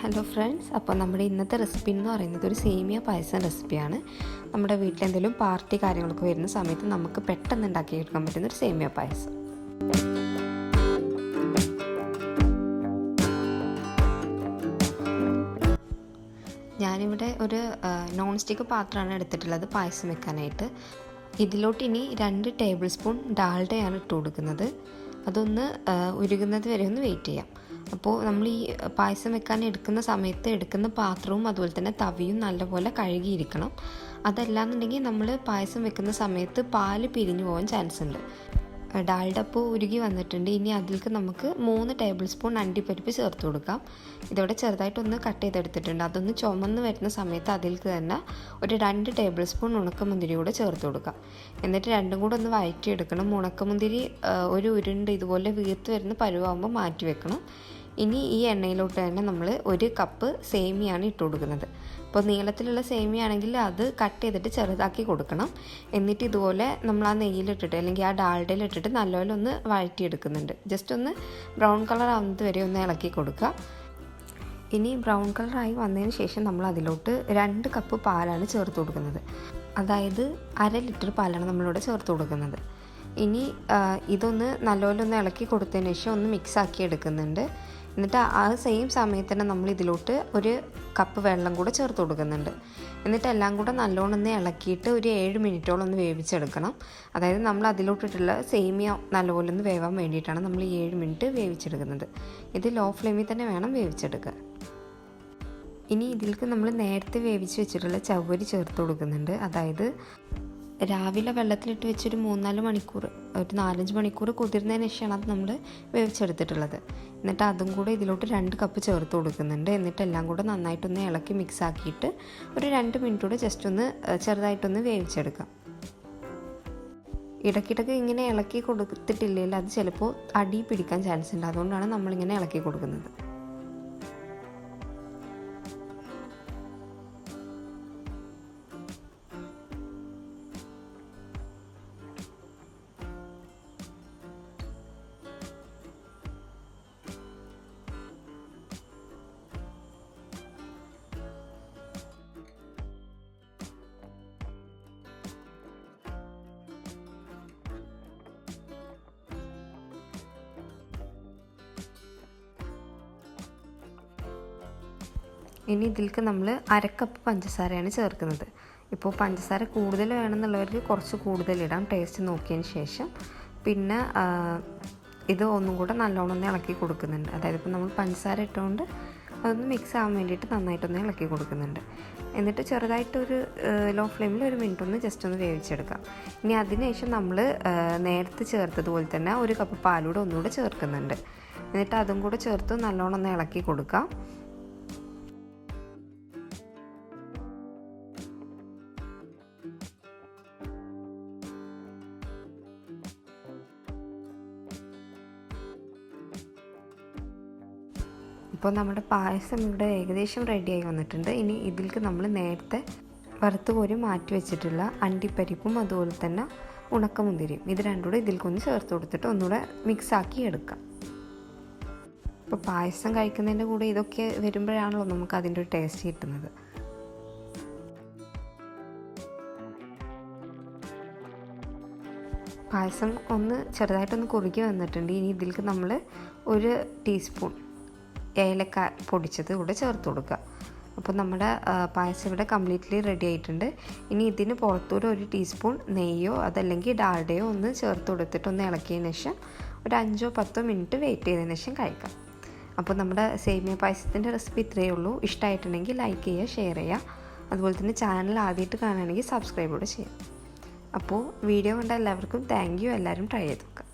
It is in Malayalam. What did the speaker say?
ഹലോ ഫ്രണ്ട്സ് അപ്പോൾ നമ്മുടെ ഇന്നത്തെ റെസിപ്പി എന്ന് പറയുന്നത് ഒരു സേമിയ പായസം റെസിപ്പിയാണ് നമ്മുടെ വീട്ടിലെന്തെങ്കിലും പാർട്ടി കാര്യങ്ങളൊക്കെ വരുന്ന സമയത്ത് നമുക്ക് പെട്ടെന്ന് ഉണ്ടാക്കിയെടുക്കാൻ പറ്റുന്ന ഒരു സേമിയ പായസം. ഞാനിവിടെ ഒരു നോൺ സ്റ്റിക്ക് പാത്രമാണ് എടുത്തിട്ടുള്ളത് പായസം വെക്കാനായിട്ട്. ഇതിലോട്ട് ഇനി രണ്ട് ടേബിൾ സ്പൂൺ ഡാൽഡയാണ് ഇട്ട് കൊടുക്കുന്നത്. അതൊന്ന് ഉരുകുന്നത് വരെ ഒന്ന് വെയിറ്റ് ചെയ്യാം. അപ്പോൾ നമ്മൾ ഈ പായസം വെക്കാൻ എടുക്കുന്ന സമയത്ത് എടുക്കുന്ന പാത്രവും അതുപോലെ തന്നെ തവിയും നല്ലപോലെ കഴുകിയിരിക്കണം. അതല്ലാന്നുണ്ടെങ്കിൽ നമ്മൾ പായസം വെക്കുന്ന സമയത്ത് പാൽ പിരിഞ്ഞു പോകാൻ ചാൻസ് ഉണ്ട്. ഡാൽഡ അപ്പോൾ ഉരുകി വന്നിട്ടുണ്ട്. ഇനി അതിലേക്ക് നമുക്ക് മൂന്ന് ടേബിൾ സ്പൂൺ അണ്ടിപ്പരിപ്പ് ചേർത്ത് കൊടുക്കാം. ഇതോടെ ചെറുതായിട്ടൊന്ന് കട്ട് ചെയ്തെടുത്തിട്ടുണ്ട്. അതൊന്ന് ചുമന്ന് വരുന്ന സമയത്ത് അതിലേക്ക് തന്നെ ഒരു രണ്ട് ടേബിൾ സ്പൂൺ ഉണക്കമുന്തിരി കൂടെ ചേർത്ത് കൊടുക്കാം. എന്നിട്ട് രണ്ടും കൂടെ ഒന്ന് വഴറ്റിയെടുക്കണം ഉണക്കമുന്തിരി ഒരു ഉരുണ്ട് ഇതുപോലെ വീർത്ത് വരുന്ന പരുവാകുമ്പോൾ മാറ്റി വെക്കണം. ഇനി ഈ എണ്ണയിലോട്ട് തന്നെ നമ്മൾ ഒരു കപ്പ് സേമിയാണ് ഇട്ട് കൊടുക്കുന്നത്. അപ്പോൾ നീളത്തിലുള്ള സേമിയാണെങ്കിൽ അത് കട്ട് ചെയ്തിട്ട് ചെറുതാക്കി കൊടുക്കണം. എന്നിട്ട് ഇതുപോലെ നമ്മൾ ആ നെയ്യിലിട്ടിട്ട് അല്ലെങ്കിൽ ആ ഡാൽഡയിലിട്ടിട്ട് നല്ലപോലെ ഒന്ന് വഴറ്റിയെടുക്കുന്നുണ്ട്. ജസ്റ്റ് ഒന്ന് ബ്രൗൺ കളർ ആവുന്നത് വരെ ഒന്ന് ഇളക്കി കൊടുക്കുക. ഇനി ബ്രൗൺ കളറായി വന്നതിന് ശേഷം നമ്മൾ അതിലോട്ട് രണ്ട് കപ്പ് പാലാണ് ചേർത്ത് കൊടുക്കുന്നത്. അതായത് അര ലിറ്റർ പാലാണ് നമ്മളിവിടെ ചേർത്ത് കൊടുക്കുന്നത്. ഇനി ഇതൊന്ന് നല്ലപോലെ ഒന്ന് ഇളക്കി കൊടുത്തതിന് ശേഷം ഒന്ന് മിക്സ് ആക്കി എടുക്കുന്നുണ്ട്. എന്നിട്ട് ആ സെയിം സമയത്ത് തന്നെ നമ്മൾ ഇതിലോട്ട് ഒരു കപ്പ് വെള്ളം കൂടെ ചേർത്ത് കൊടുക്കുന്നുണ്ട്. എന്നിട്ട് എല്ലാം കൂടെ നല്ലോണം ഒന്ന് ഇളക്കിയിട്ട് ഒരു ഏഴ് മിനിറ്റോളം ഒന്ന് വേവിച്ചെടുക്കണം. അതായത് നമ്മൾ അതിലോട്ടിട്ടുള്ള സേമിയ നല്ലപോലെ ഒന്ന് വേവാൻ വേണ്ടിയിട്ടാണ് നമ്മൾ ഈ ഏഴ് മിനിറ്റ് വേവിച്ചെടുക്കുന്നത്. ഇത് ലോ ഫ്ലെയിമിൽ തന്നെ വേണം വേവിച്ചെടുക്കുക ഇനി ഇതിലേക്ക് നമ്മൾ നേരത്തെ വേവിച്ച് വെച്ചിട്ടുള്ള ചവ്വരി ചേർത്ത് കൊടുക്കുന്നുണ്ട്. അതായത് രാവിലെ വെള്ളത്തിലിട്ട് വെച്ചൊരു മൂന്നാൽ മണിക്കൂർ ഒരു നാലഞ്ച് മണിക്കൂർ കുതിർന്നതിന് ശേഷമാണ് അത് നമ്മൾ വേവിച്ചെടുത്തിട്ടുള്ളത്. എന്നിട്ട് അതും കൂടെ ഇതിലോട്ട് രണ്ട് കപ്പ് ചേർത്ത് കൊടുക്കുന്നുണ്ട്. എന്നിട്ട് എല്ലാം കൂടെ നന്നായിട്ടൊന്ന് ഇളക്കി മിക്സ് ആക്കിയിട്ട് ഒരു രണ്ട് മിനിറ്റ് കൂടെ ജസ്റ്റ് ഒന്ന് ചെറുതായിട്ടൊന്ന് വേവിച്ചെടുക്കാം. ഇടയ്ക്കിടയ്ക്ക് ഇങ്ങനെ ഇളക്കി കൊടുത്തിട്ടില്ലെങ്കിൽ അത് ചിലപ്പോൾ അടി പിടിക്കാൻ ചാൻസ് ഉണ്ട്. അതുകൊണ്ടാണ് നമ്മളിങ്ങനെ ഇളക്കി കൊടുക്കുന്നത്. ഇനി ഇതിലേക്ക് നമ്മൾ അരക്കപ്പ് പഞ്ചസാരയാണ് ചേർക്കുന്നത്. ഇപ്പോൾ പഞ്ചസാര കൂടുതൽ വേണമെന്നുള്ളവർക്ക് കുറച്ച് കൂടുതലിടാം ടേസ്റ്റ് നോക്കിയതിന് ശേഷം. പിന്നെ ഇത് ഒന്നും കൂടെ നല്ലോണം ഇളക്കി കൊടുക്കുന്നുണ്ട്. അതായത് ഇപ്പോൾ നമ്മൾ പഞ്ചസാര ഇട്ടുകൊണ്ട് അതൊന്ന് മിക്സ് ആവാൻ വേണ്ടിയിട്ട് നന്നായിട്ടൊന്ന് ഇളക്കി കൊടുക്കുന്നുണ്ട്. എന്നിട്ട് ചെറുതായിട്ടൊരു ലോ ഫ്ലെയിമിൽ ഒരു മിനിറ്റ് ഒന്ന് ജസ്റ്റ് ഒന്ന് വേവിച്ചെടുക്കാം. ഇനി അതിനുശേഷം നമ്മൾ നേരത്തെ ചേർത്തതുപോലെ തന്നെ ഒരു കപ്പ് പാലൂടെ ഒന്നുകൂടെ ചേർക്കുന്നുണ്ട്. എന്നിട്ട് അതും കൂടെ ചേർത്ത് നല്ലോണം ഒന്ന് ഇളക്കി കൊടുക്കാം. ഇപ്പോൾ നമ്മുടെ പായസം ഇവിടെ ഏകദേശം റെഡിയായി വന്നിട്ടുണ്ട്. ഇനി ഇതിലേക്ക് നമ്മൾ നേരത്തെ വറുത്ത് കോരി മാറ്റി വെച്ചിട്ടുള്ള അണ്ടിപ്പരിപ്പും അതുപോലെ തന്നെ ഉണക്കമുന്തിരിയും ഇത് രണ്ടും കൂടെ ഇതിലേക്കൊന്ന് ചേർത്ത് കൊടുത്തിട്ട് ഒന്നുകൂടെ മിക്സാക്കി എടുക്കാം. ഇപ്പോൾ പായസം കഴിക്കുന്നതിന്റെ കൂടെ ഇതൊക്കെ വരുമ്പോഴാണല്ലോ നമുക്ക് അതിന്റെ ഒരു ടേസ്റ്റ് കിട്ടുന്നത്. പായസം ഒന്ന് ചെറുതായിട്ടൊന്ന് കുറുകി വന്നിട്ടുണ്ട്. ഇനി ഇതിലേക്ക് നമ്മൾ ഒരു ടീസ്പൂൺ ഏലക്ക പൊടിച്ചത് കൂടെ ചേർത്ത് കൊടുക്കുക. അപ്പോൾ നമ്മുടെ പായസം ഇവിടെ കംപ്ലീറ്റ്ലി റെഡി ആയിട്ടുണ്ട്. ഇനി ഇതിന് പുറത്തൂടെ ഒരു ടീസ്പൂൺ നെയ്യോ അതല്ലെങ്കിൽ ഡാൽഡയോ ഒന്ന് ചേർത്ത് കൊടുത്തിട്ട് ഒന്ന് ഇളക്കിയതിന് ശേഷം ഒരു അഞ്ചോ പത്തോ മിനിറ്റ് വെയിറ്റ് ചെയ്തതിന് ശേഷം കഴിക്കാം. അപ്പോൾ നമ്മുടെ സേമിയ പായസത്തിന്റെ റെസിപ്പി ഇത്രയേ ഉള്ളൂ. ഇഷ്ടമായിട്ടുണ്ടെങ്കിൽ ലൈക്ക് ചെയ്യുക ഷെയർ ചെയ്യുക. അതുപോലെ തന്നെ ചാനൽ ആദ്യമായിട്ട് കാണുകയാണെങ്കിൽ സബ്സ്ക്രൈബ് കൂടെ ചെയ്യാം അപ്പോൾ വീഡിയോ കണ്ട എല്ലാവർക്കും താങ്ക് യു. എല്ലാവരും ട്രൈ ചെയ്ത് നോക്കുക.